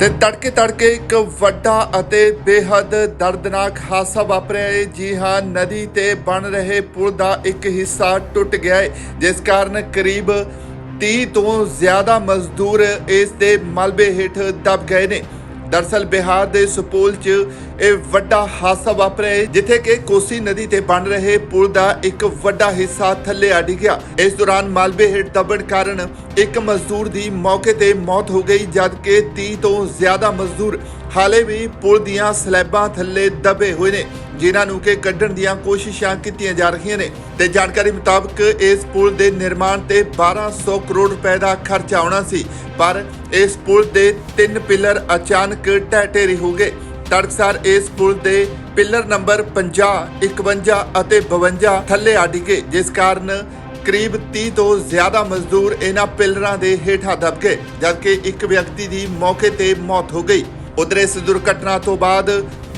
ਤੇ ਤੜਕੇ ਤੜਕੇ ਇੱਕ ਵੱਡਾ ਅਤੇ ਬੇਹੱਦ ਦਰਦਨਾਕ ਹਾਦਸਾ ਵਾਪਰਿਆ ਹੈ। ਜੀ ਹਾਂ, ਨਦੀ ਤੇ ਬਣ ਰਹੇ ਪੁਲ ਦਾ ਇੱਕ ਹਿੱਸਾ ਟੁੱਟ ਗਿਆ ਹੈ, ਜਿਸ ਕਾਰਨ ਕਰੀਬ 30 ਤੋਂ ਜ਼ਿਆਦਾ ਮਜ਼ਦੂਰ ਇਸ ਦੇ ਮਲਬੇ ਹੇਠ ਦਬ ਗਏ ਨੇ। ਦਰਸਲ ਬਿਹਾਰ ਦੇ ਸੁਪੋਲ 'ਚ ਇਹ ਵੱਡਾ ਹਾਦਸਾ ਵਾਪਰਿਆ ਹੈ, ਜਿੱਥੇ ਕਿ ਕੋਸੀ ਨਦੀ ਤੇ ਬਣ ਰਹੇ ਪੁਲ ਦਾ ਇੱਕ ਵੱਡਾ ਹਿੱਸਾ ਥੱਲੇ ਆ ਡਿੱਗਿਆ। ਇਸ ਦੌਰਾਨ ਮਾਲਵੇ ਹੇਠ ਦਬਣ ਕਾਰਨ ਇੱਕ ਮਜ਼ਦੂਰ ਦੀ ਮੌਕੇ ਤੇ ਮੌਤ ਹੋ ਗਈ ਜਦਕਿ 30 ਤੋਂ ਜ਼ਿਆਦਾ ਮਜ਼ਦੂਰ ਹਾਲੇ ਵੀ ਪੁਲ ਦੀਆਂ ਸਲੈਬਾਂ ਥੱਲੇ ਦਬੇ ਹੋਏ ਨੇ, ਜਿਨ੍ਹਾਂ ਨੂੰ ਕਿ ਕੱਢਣ ਦੀਆਂ ਕੋਸ਼ਿਸ਼ਾਂ ਕੀਤੀਆਂ ਜਾ ਰਹੀਆਂ ਨੇ। ਤੇ ਜਾਣਕਾਰੀ ਮੁਤਾਬਕ ਇਸ ਪੁਲ ਦੇ ਨਿਰਮਾਣ ਤੇ 1200 ਕਰੋੜ ਰੁਪਏ ਦਾ ਖਰਚਾ ਆਉਣਾ ਸੀ, ਪਰ ਇਸ ਪੁਲ ਦੇ ਤਿੰਨ ਪਿੱਲਰ ਅਚਾਨਕ ਢਹਿ ਹੋ ਗਏ। ਤੜਕਸਾਰ ਇਸ ਪੁਲ ਦੇ ਪਿੱਲਰ ਨੰਬਰ 50 51 ਅਤੇ 52 ਥੱਲੇ ਆ ਡਿੱਗੇ ਜਿਸ ਕਾਰਨ ਕਰੀਬ 30 ਤੋਂ ਜ਼ਿਆਦਾ ਮਜ਼ਦੂਰ ਇਹਨਾਂ ਪਿਲਰਾਂ ਦੇ ਹੇਠਾਂ ਦਬ ਗਏ, ਜਦਕਿ ਇੱਕ ਵਿਅਕਤੀ ਦੀ ਮੌਕੇ ਤੇ ਮੌਤ ਹੋ ਗਈ। ਉਧਰ ਇਸ ਦੁਰਘਟਨਾ ਤੋਂ ਬਾਅਦ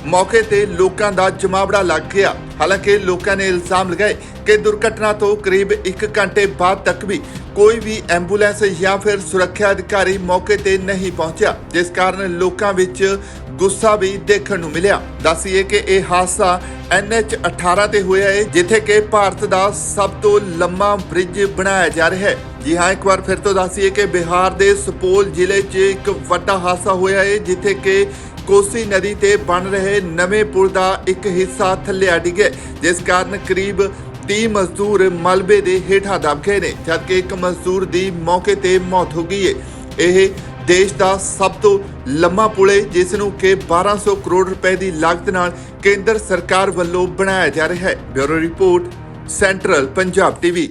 ਮੌਕੇ ਤੇ ਲੋਕਾਂ ਦਾ ਜਮਾਵੜਾ ਲੱਗ ਗਿਆ। ਹਾਲਾਂਕਿ ਲੋਕਾਂ ਨੇ ਇਲਜ਼ਾਮ ਲਗਾਏ ਕਿ ਦੁਰਘਟਨਾ ਤੋਂ ਕਰੀਬ 1 ਘੰਟੇ ਬਾਅਦ ਤੱਕ ਵੀ ਕੋਈ ਵੀ ਐਂਬੂਲੈਂਸ ਜਾਂ ਫਿਰ ਸੁਰੱਖਿਆ ਅਧਿਕਾਰੀ ਮੌਕੇ ਤੇ ਨਹੀਂ ਪਹੁੰਚਿਆ, ਜਿਸ ਕਾਰਨ ਲੋਕਾਂ ਵਿੱਚ ਗੁੱਸਾ ਵੀ ਦੇਖਣ ਨੂੰ ਮਿਲਿਆ। ਦੱਸੀਏ ਕਿ ਇਹ ਹਾਦਸਾ NH 18 ਤੇ ਹੋਇਆ ਹੈ, ਜਿੱਥੇ ਕਿ ਭਾਰਤ ਦਾ ਸਭ ਤੋਂ ਲੰਮਾ ਬ੍ਰਿਜ ਬਣਾਇਆ ਜਾ ਰਿਹਾ ਹੈ। ਜੀ ਹਾਂ, ਇੱਕ ਵਾਰ ਫਿਰ ਤੋਂ ਦੱਸੀਏ ਕਿ ਬਿਹਾਰ ਦੇ ਸੁਪੋਲ ਜ਼ਿਲ੍ਹੇ 'ਚ ਇੱਕ ਵੱਡਾ ਹਾਦਸਾ ਹੋਇਆ ਹੈ, ਜਿੱਥੇ ਕਿ ਕੋਸੀ ਨਦੀ ਤੇ ਬਣ ਰਹੇ ਨਵੇਂ ਪੁਲ ਦਾ ਇੱਕ ਹਿੱਸਾ ਥੱਲੇ ਆ ਡਿੱਗਿਆ ਜਿਸ ਕਾਰਨ ਕਰੀਬ 30 ਮਜ਼ਦੂਰ ਮਲਬੇ ਦੇ ਹੇਠਾਂ ਦਬ ਗਏ ਨੇ, ਜਦਕਿ ਇੱਕ ਮਜ਼ਦੂਰ ਦੀ ਮੌਕੇ ਤੇ ਮੌਤ ਹੋ ਗਈ ਹੈ। ਇਹ ਦੇਸ਼ ਦਾ ਸਭ ਤੋਂ ਲੰਮਾ ਪੁਲ ਹੈ, ਜਿਸ ਨੂੰ ਕਿ 1200 ਕਰੋੜ ਰੁਪਏ ਦੀ ਲਾਗਤ ਨਾਲ ਕੇਂਦਰ ਸਰਕਾਰ ਵੱਲੋਂ ਬਣਾਇਆ ਜਾ ਰਿਹਾ ਹੈ। Bureau report, central Punjab TV.